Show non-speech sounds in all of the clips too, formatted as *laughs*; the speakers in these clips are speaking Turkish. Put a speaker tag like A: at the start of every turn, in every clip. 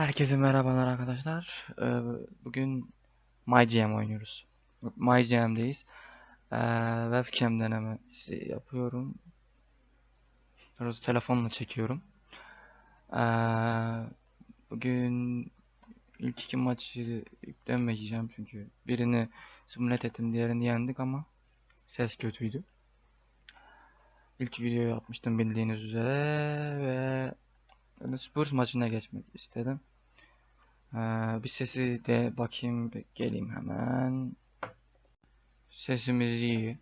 A: Herkese merhabalar arkadaşlar. Ee, bugün MyGM oynuyoruz. MyGM'deyiz. Ee, webcam denemesi yapıyorum. Doğrusu telefonla çekiyorum. Ee, bugün ilk iki maçı yüklemeyeceğim çünkü birini simülat ettim, diğerini yendik ama ses kötüydü. İlk videoyu atmıştım bildiğiniz üzere ve Spurs maçına geçmek istedim. Ee, bir sesi de bakayım geleyim hemen. Sesimiz iyi.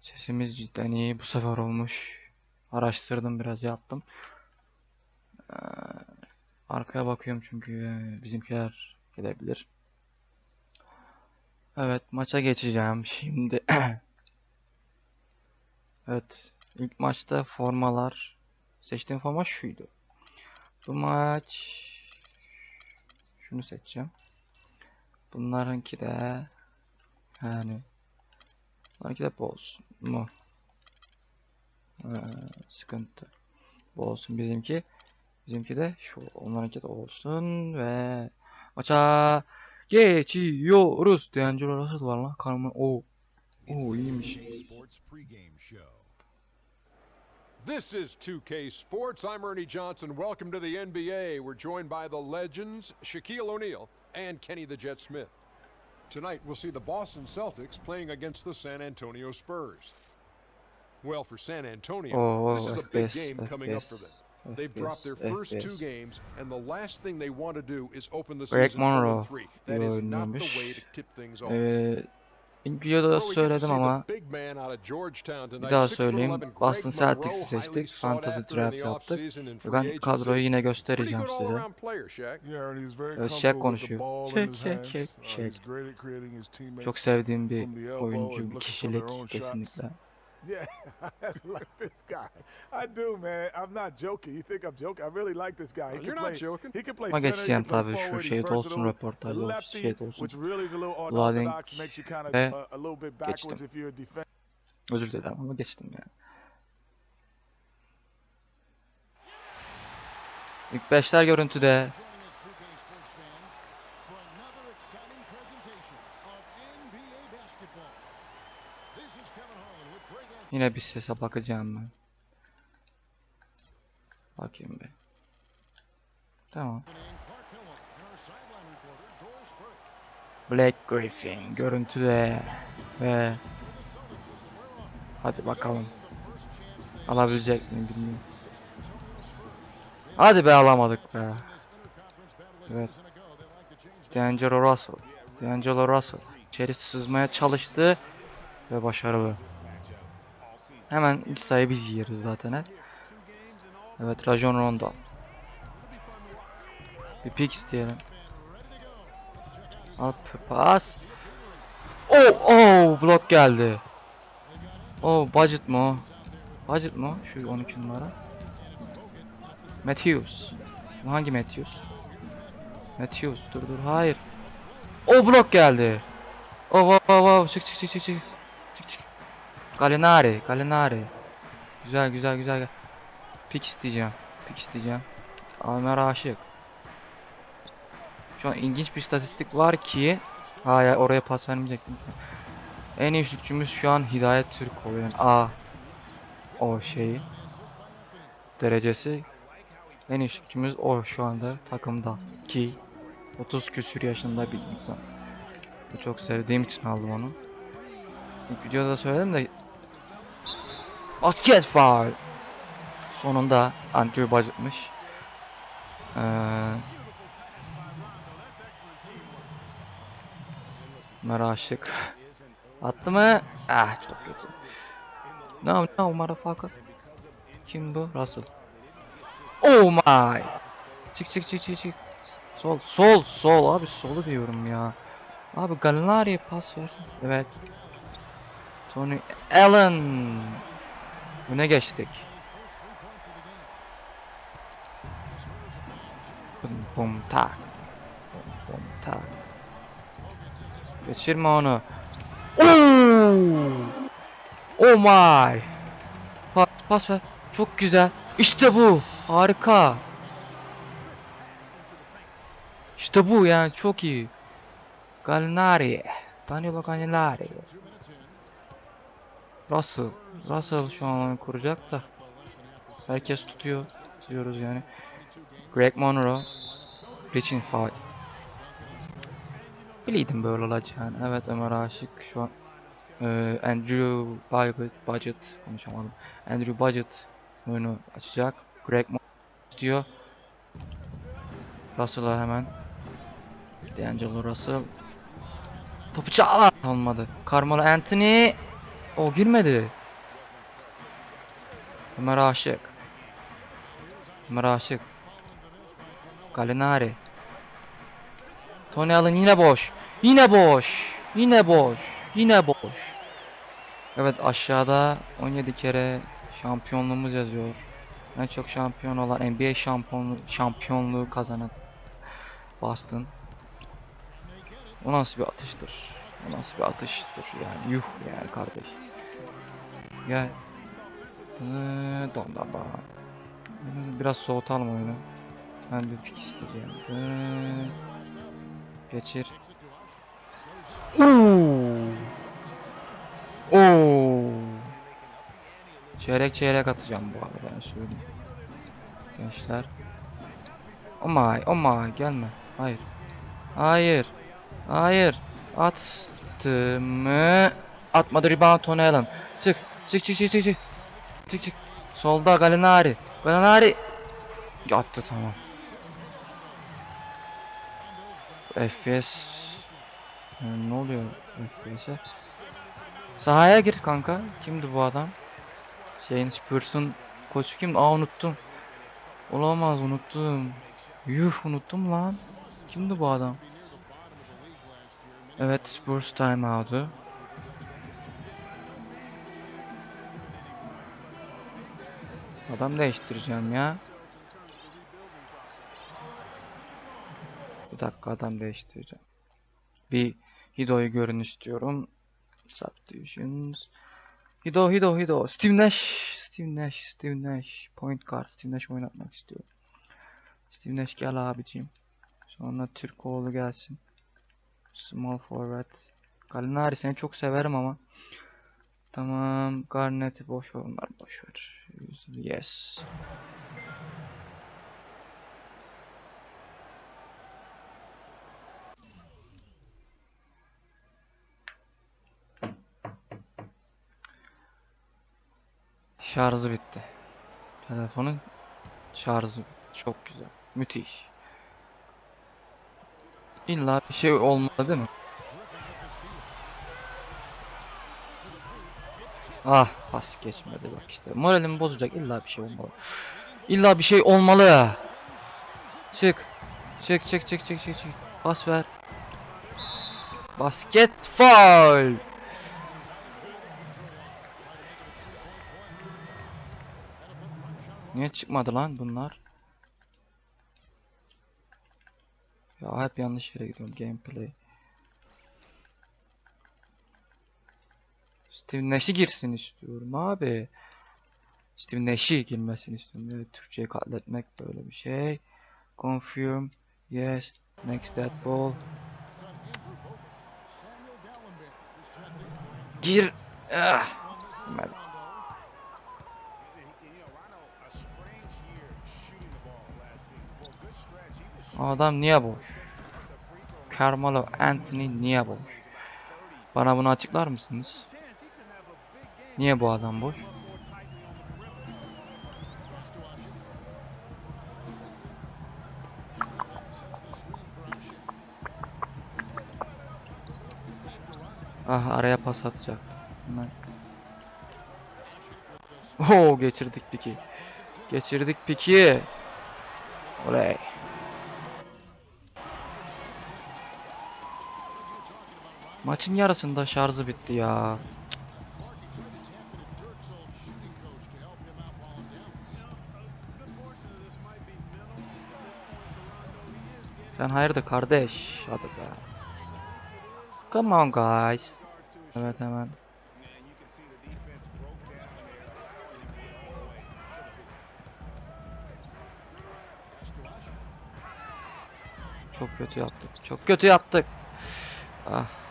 A: Sesimiz cidden iyi bu sefer olmuş. Araştırdım biraz yaptım. Ee, arkaya bakıyorum çünkü e, bizimkiler gelebilir. Evet maça geçeceğim şimdi. *coughs* evet ilk maçta formalar seçtiğim forma şuydu. Bu maç şunu seçeceğim. Bunlarınki de yani bunlarınki de bu olsun mu? Ee, sıkıntı. Bu olsun bizimki. Bizimki de şu onlarınki de olsun ve maça geçiyoruz. D'Angelo Russell var lan. Kanımın o. Oo iyiymiş.
B: Sports pregame show. This is 2K Sports. I'm Ernie Johnson. Welcome to the NBA. We're joined by the legends Shaquille O'Neal and Kenny the Jet Smith. Tonight, we'll see the Boston Celtics playing against the San Antonio Spurs. Well, for San Antonio,
A: Oh,
B: this is a big game coming up for them. They've dropped their first two games, and the last thing they want to do is open the season
A: Monroe
B: 0-3. That is not the way to tip things off.
A: Videoda
B: to
A: söyledim ama bir daha
B: 6'11
A: söyleyeyim. Boston Celtics'i seçtik. Fantasy draft yaptık. Ve ben kadroyu yine göstereceğim size. Evet, Shaq konuşuyor. Shaq, Shaq. Shaq, Shaq. Çok sevdiğim bir oyuncu, bir kişilik kesinlikle.
C: Yeah, *laughs* I like this guy. I do, man. I'm not joking. You think I'm joking? I really like this guy. He
B: You're
C: can
B: not
C: play.
B: joking.
C: He can play
A: Ama
C: center. He
A: geçeceğim
C: can play
A: tabii şu
C: forward. He's
A: şey olsun
C: versatile. lefty,
A: olsun.
C: which really is a little unorthodox, makes you kind of
A: ve
C: uh, a little bit backwards
A: geçtim.
C: if you're a defender.
A: Özür dilerim ama geçtim yani. İlk beşler görüntüde. Yine bir sese bakacağım ben. Bakayım bir. Tamam. Black Griffin görüntüde. Ve hadi bakalım. Alabilecek miyim bilmiyorum. Hadi be alamadık be. Evet. D'Angelo Russell. D'Angelo Russell. İçeri sızmaya çalıştı. Ve başarılı. Hemen ilk sayı biz yiyoruz zaten hep. Evet Rajon Rondo. Bir pik isteyelim. Al pas. Oh oh blok geldi. Oh budget mı o? Budget mı? Şu 12 numara. Matthews. Hangi Matthews? Matthews dur dur hayır. O blok geldi. Oh wow wow wow çık çık çık çık çık. Çık çık. Galinari, Galinari. Güzel güzel güzel. Pik isteyeceğim. Pik isteyeceğim. Almer aşık. Şu an ilginç bir istatistik var ki Hayır oraya pas vermeyecektim. En iyi şutçumuz şu an Hidayet Türk oluyor. Yani A o şeyi derecesi en iyi şutçumuz o şu anda takımda ki 30 küsür yaşında bir insan. Çok sevdiğim için aldım onu. İlk videoda söyledim de Basket foul. Sonunda Andrew bacıtmış. Ee, Ömer aşık. Attı mı? Ah çok kötü. No no motherfucker. Kim bu? Russell. Oh my. Çık çık çık çık çık. Sol sol sol abi solu diyorum ya. Abi Gallinari'ye pas ver. Evet. Tony Allen. Öne geçtik. Bum bum tak. Bum bum tak. Geçirme onu. Oo! Oh my. Pas pas ver. Çok güzel. İşte bu. Harika. İşte bu yani çok iyi. Gallinari. Danilo Gallinari. Russell. Russell şu an oyun kuracak da. Herkes tutuyor. Tutuyoruz yani. Greg Monroe. Richin faul. Biliydim böyle olacağını. Evet Ömer Aşık şu an. Ee, Andrew Budget, Budget konuşamadım. Andrew Budget oyunu açacak. Greg Monroe istiyor. Russell'a hemen. D'Angelo Russell. Topu çağla. Olmadı. Carmelo Anthony. O girmedi. Ömer Aşık. Ömer Aşık. Gallinari. Tony Allen yine boş. Yine boş. Yine boş. Yine boş. Evet aşağıda 17 kere şampiyonluğumuz yazıyor. En çok şampiyon olan NBA şampiyonluğu, şampiyonluğu kazanan Boston. O nasıl bir atıştır? O nasıl bir atıştır yani yuh yani kardeş. Gel. Dı- Donda bak. Biraz soğutalım oyunu. Ben bir pik isteyeceğim. Dı- Geçir. Oo. Oo. Çeyrek çeyrek atacağım bu arada ben söyleyeyim. Gençler. Oh my, oh my gelme. Hayır. Hayır. Hayır. Attı mı? Atmadı rebound Tony Allen. Çık. Çık çık çık çık çık. Çık çık. Solda Gallinari. Gallinari. Attı tamam. FPS ne oluyor FPS'e? Sahaya gir kanka. Kimdi bu adam? Şeyin Spurs'un koçu kim? Aa unuttum. Olamaz unuttum. Yuh unuttum lan. Kimdi bu adam? Evet Spurs timeout'u. Adam değiştireceğim ya. Bir dakika adam değiştireceğim. Bir Hido'yu görün istiyorum. Subdivisions. Hido, Hido, Hido. Steve Nash. Steve Nash, Steve Nash. Point guard. Steve Nash oynatmak istiyorum. Steve Nash gel abicim. Sonra Türkoğlu gelsin. Small forward. Gallinari seni çok severim ama. Tamam. Garnett'i boş ver. Onlar boş ver. Yes. Şarjı bitti. Telefonun şarjı çok güzel. Müthiş. İlla bir şey olmalı değil mi? Ah pas geçmedi bak işte. Moralimi bozacak illa bir şey olmalı. İlla bir şey olmalı. Çık. Çık çık çık çık çık çık. Pas ver. Basket foul. Niye çıkmadı lan bunlar? Ya hep yanlış yere gidiyorum gameplay. Steve Nash'i girsin istiyorum abi. Steve Nash'i girmesini istiyorum. Evet, Türkçeyi katletmek böyle bir şey. Confirm. Yes. Next that ball. Gir. Ah. Adam niye boş? Carmelo Anthony niye boş? Bana bunu açıklar mısınız? Niye bu adam boş? Ah araya pas atacaktım. Hemen. Oo geçirdik piki. Geçirdik piki. Oley. Maçın yarısında şarjı bitti ya. Sen hayırdır kardeş? Hadi be. Come on guys. Evet hemen. Çok kötü yaptık. Çok kötü yaptık. Ah.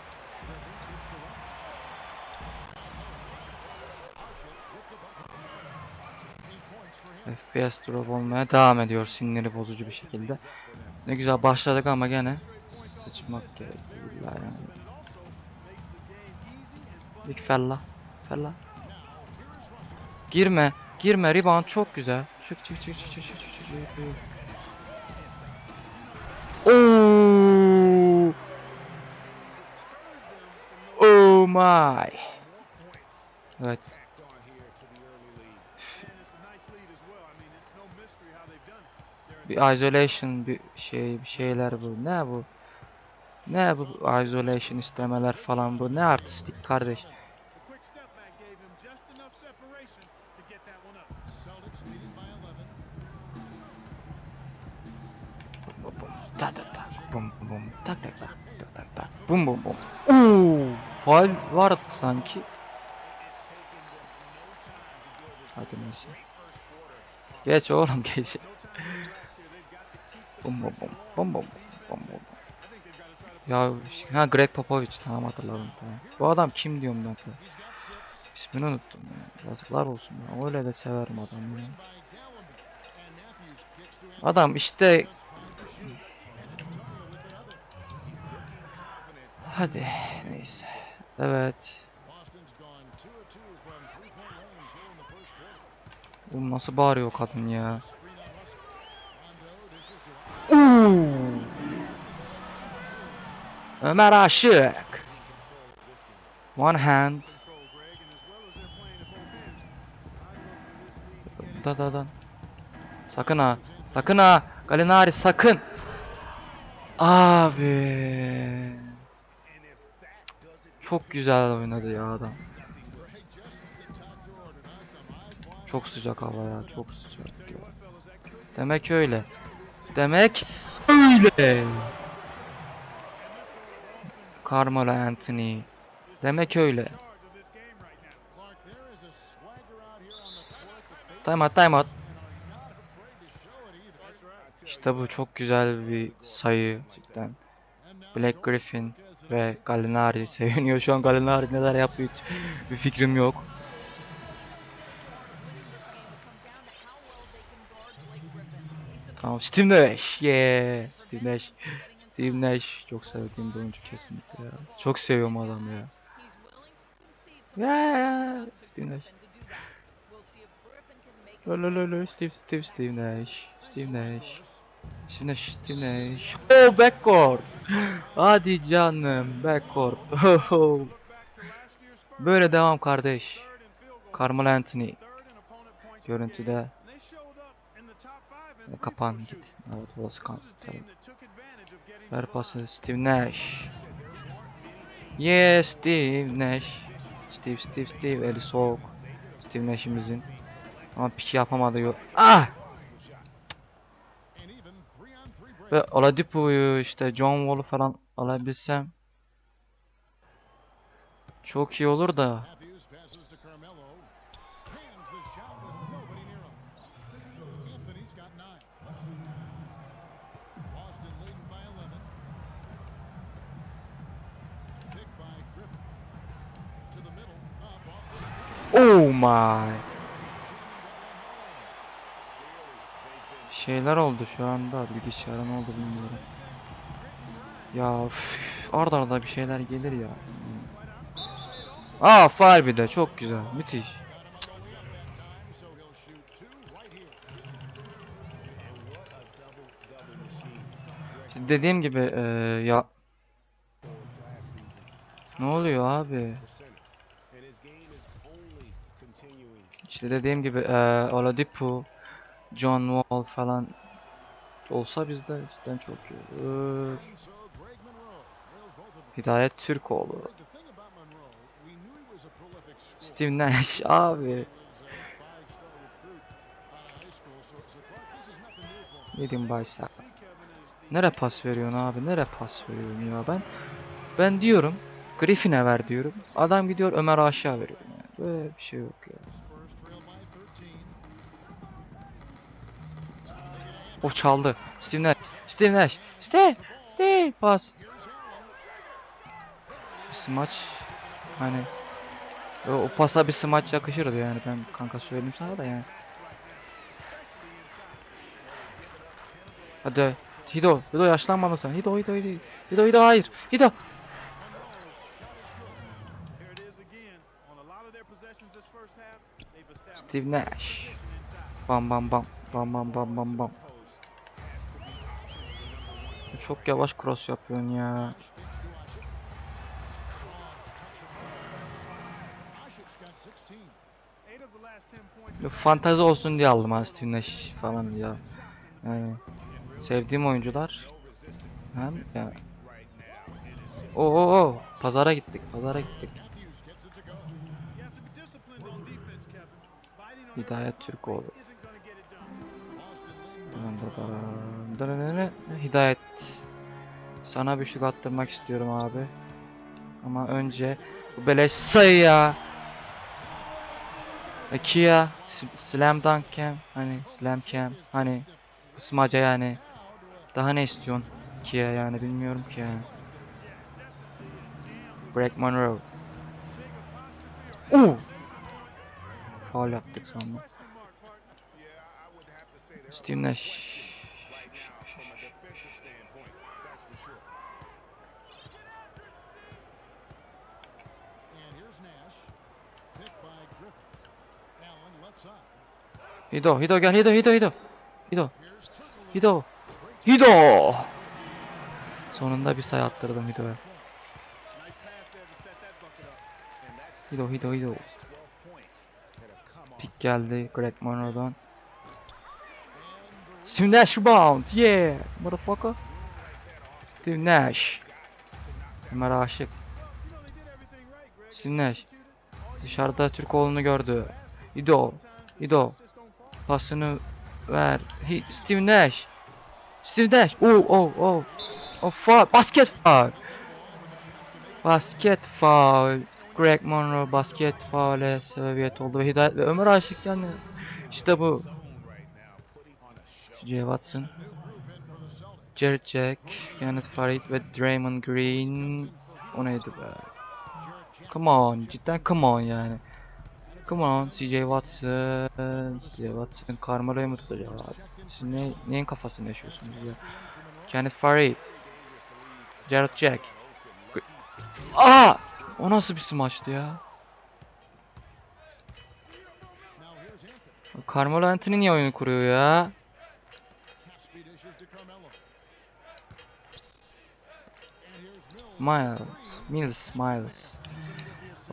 A: FPS drop olmaya devam ediyor sinirli bozucu bir şekilde. Ne güzel başladık ama gene sıçmak gerekiyor yani. Big fella. Fella. Girme. Girme. Rebound çok güzel. Çık çık çık çık çık çık çık çık. Oh. Oh my. Evet. Bir isolation bir şey bir şeyler bu. Ne bu? Ne bu isolation istemeler falan bu? Ne artistik kardeş?
D: Celtics leading by 11.
A: Bum bum tak tak tak bum bum bum tak tak tak tak tak tak bum bum sanki. Hadi neyse. Geç oğlum geç. Bum bum bum bum bum bum bum. Ya ha Greg Popovich tamam hatırladım tamam. Bu adam kim diyorum ben de. İsmini unuttum ya. Yazıklar olsun ya. Öyle de severim adamı ya. Adam işte Hadi neyse. Evet.
D: Boston's gone 2 of 2 from three-point range here in the first quarter.
A: Bu nasıl bağırıyor kadın ya?
D: Screen on Russell. Rondo dishes to
A: Oo. Ömer Aşık. One hand. Da da da. Sakın ha. Sakın ha. Galinari sakın. Abi. Çok güzel oynadı ya adam. Çok sıcak hava ya. Çok sıcak. Demek öyle. Demek Öyle. Carmelo Anthony. Demek öyle. Time out, time out. İşte bu çok güzel bir sayı cidden. Black Griffin ve Gallinari *laughs* seviniyor şu an Gallinari neler yapıyor hiç bir fikrim yok. Tamam Steve Nash. Yeah. Steve Nash. Steve Nash. Çok sevdiğim bir oyuncu kesinlikle ya. Çok seviyorum adamı ya. Yeah. Steve Nash. Lolololo Steve Steve Steve Nash. Steve Nash. Steve Nash. Steve Nash. Oh backcourt. Hadi canım backcourt. *laughs* Böyle devam kardeş. Carmelo Anthony. Görüntüde. Kapan git. Evet orası kan. Tabii. Ver pası Steve Nash. Yes Steve Nash. Steve Steve Steve eli soğuk. Steve Nash'imizin. Ama piki yapamadı yok. Ah! Ve Oladipo'yu işte John Wall'u falan alabilsem çok iyi olur da Oh my. Şeyler oldu şu anda bilgisayara ne oldu bilmiyorum. Ya üf, arda arada bir şeyler gelir ya. Aa faal bir de çok güzel müthiş. İşte dediğim gibi eee, ya ne oluyor abi? İşte dediğim gibi e, Oladipo, John Wall falan olsa bizde cidden çok iyi olur. Hidayet Türkoğlu. Steve Nash *laughs* abi. Yedim Baysa. Nere pas veriyorsun abi? Nere pas veriyorsun ya ben? Ben diyorum Griffin'e ver diyorum. Adam gidiyor Ömer Aşağı veriyor. Yani. Böyle bir şey yok ya. O çaldı. Steve Nash. Steve Nash. Steve. değil. Pas. Bir smaç. Hani o, o pasa bir smaç yakışırdı yani ben kanka söyleyeyim sana da yani. Hadi Hido, Hido yaşlanmamışsın. Hido, Hido, Hido. Hido, Hido hayır. Hido. Steve Nash. Bam bam bam. Bam bam bam bam bam. Çok yavaş cross yapıyorsun ya.
D: Ashik's got 16.
E: eight of the last 10 points.
A: Bir Fantazi olsun diye aldım ha Steve Nash falan ya. Yani sevdiğim oyuncular. Hem ya. Oo, oo, pazara gittik, pazara gittik. Hidayet Türkoğlu. Hidayet. Sana bir şut attırmak istiyorum abi. Ama önce bu beleş sayı ya. Kia, S- Slam Dunk Cam, hani Slam Cam, hani Smaca yani. Daha ne istiyorsun Kia yani bilmiyorum ki yani. Greg Monroe. Oo! Faul yaptık sandım. Steve Nash. Hido, Hido gel Hido, Hido, Hido. Hido. Hido. Hido! Sonunda bir sayı attırdım Hido'ya. Hido, Hido, Hido. Pik geldi Greg Monroe'dan. Steve Nash rebound. Yeah. Motherfucker. Steve Nash. Ömer aşık. Steve Nash. Dışarıda Türk oğlunu gördü.
E: Don't fall.
A: Pasını ver. Hi Steve Nash. Steve Nash. Oh oh oh. Oh foul. Basket foul. Basket foul. Greg Monroe basket faule sebebiyet oldu ve Hidayet ve Ömer Aşık yani işte bu. CJ Watson. Jared Jack, Kenneth Farid ve Draymond Green. O neydi be? Come on, cidden come on yani. Come on, CJ Watson, CJ Watson, Carmelo'yu mu tutacak abi? Siz ne, neyin kafasını yaşıyorsunuz ya? Kenneth Farid, Jared Jack. Aa! O nasıl bir smaçtı ya? Carmelo Anthony niye oyunu kuruyor ya? Miles.
D: Mills,
A: Miles.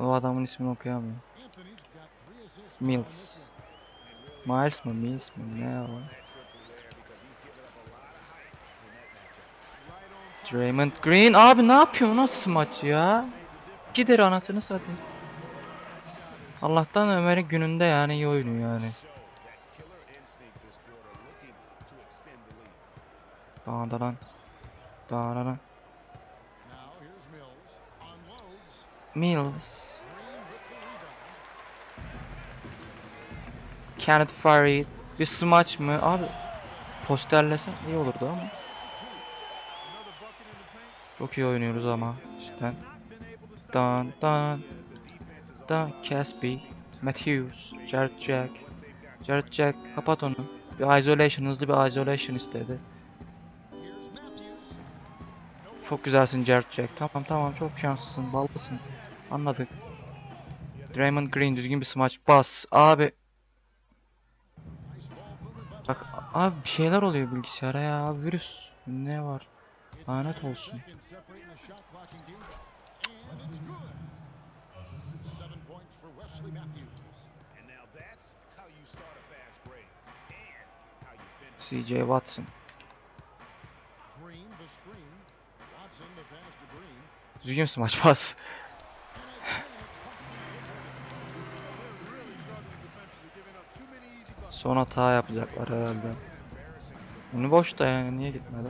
A: O adamın ismini okuyamıyorum. Mills. Miles mı, Mills mi, ne o? Draymond Green abi ne yapıyor nasıl smaç ya? Gider anasını satayım. Allah'tan Ömer'in gününde yani iyi oynuyor yani. Dağda lan. Dağda lan.
D: Mills.
A: Kenneth Farid. Bir smaç mı? Abi posterlesen iyi olurdu ama. Çok iyi oynuyoruz ama cidden. Dan dan. Dan Caspi. Matthews. Jared Jack. Jared Jack kapat onu. Bir isolation hızlı bir isolation istedi. Çok güzelsin Jared Jack. Tamam tamam çok şanslısın. Ballısın. Anladık. Draymond Green düzgün bir smaç. Bas. Abi. Bak abi bir şeyler oluyor bilgisayara ya. Virüs. Ne var? Lanet olsun.
D: Second separating the shot clock
A: Son hata yapacaklar herhalde. Bunu boşta yani niye gitmedi?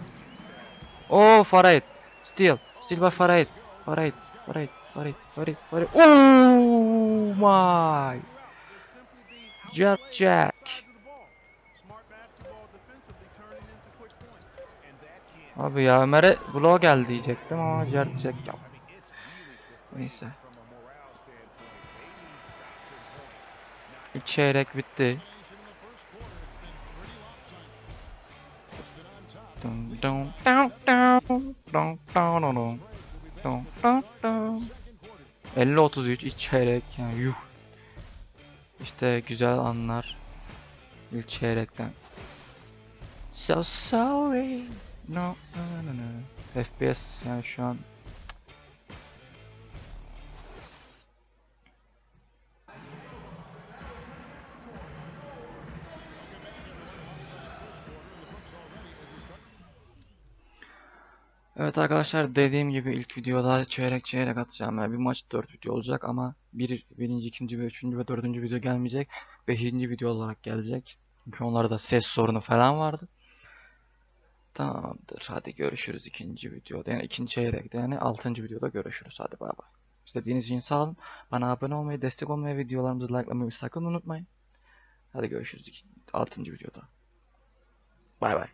A: Oo Farid. Steal. Steal by Farid. Farid. Farid. Farid. Farid. Farid. Oh my. Jack.
E: Can
A: Abi ya Ömer'e bloğa gel diyecektim ama Jared Jack yaptı. Neyse. İlk çeyrek bitti. 50-33 ilk çeyrek yani yuh. İşte güzel anlar ilk çeyrekten. So sorry. No, no, no, no. FPS yani şu an Evet arkadaşlar dediğim gibi ilk videoda çeyrek çeyrek atacağım. Yani bir maç 4 video olacak ama bir, birinci, ikinci ve üçüncü ve dördüncü video gelmeyecek. Beşinci video olarak gelecek. Çünkü onlarda ses sorunu falan vardı. Tamamdır. Hadi görüşürüz ikinci videoda. Yani ikinci çeyrekte yani altıncı videoda görüşürüz. Hadi bay bay. İzlediğiniz için sağ olun. Bana abone olmayı, destek olmayı, videolarımızı likelamayı sakın unutmayın. Hadi görüşürüz altıncı videoda. Bay bay.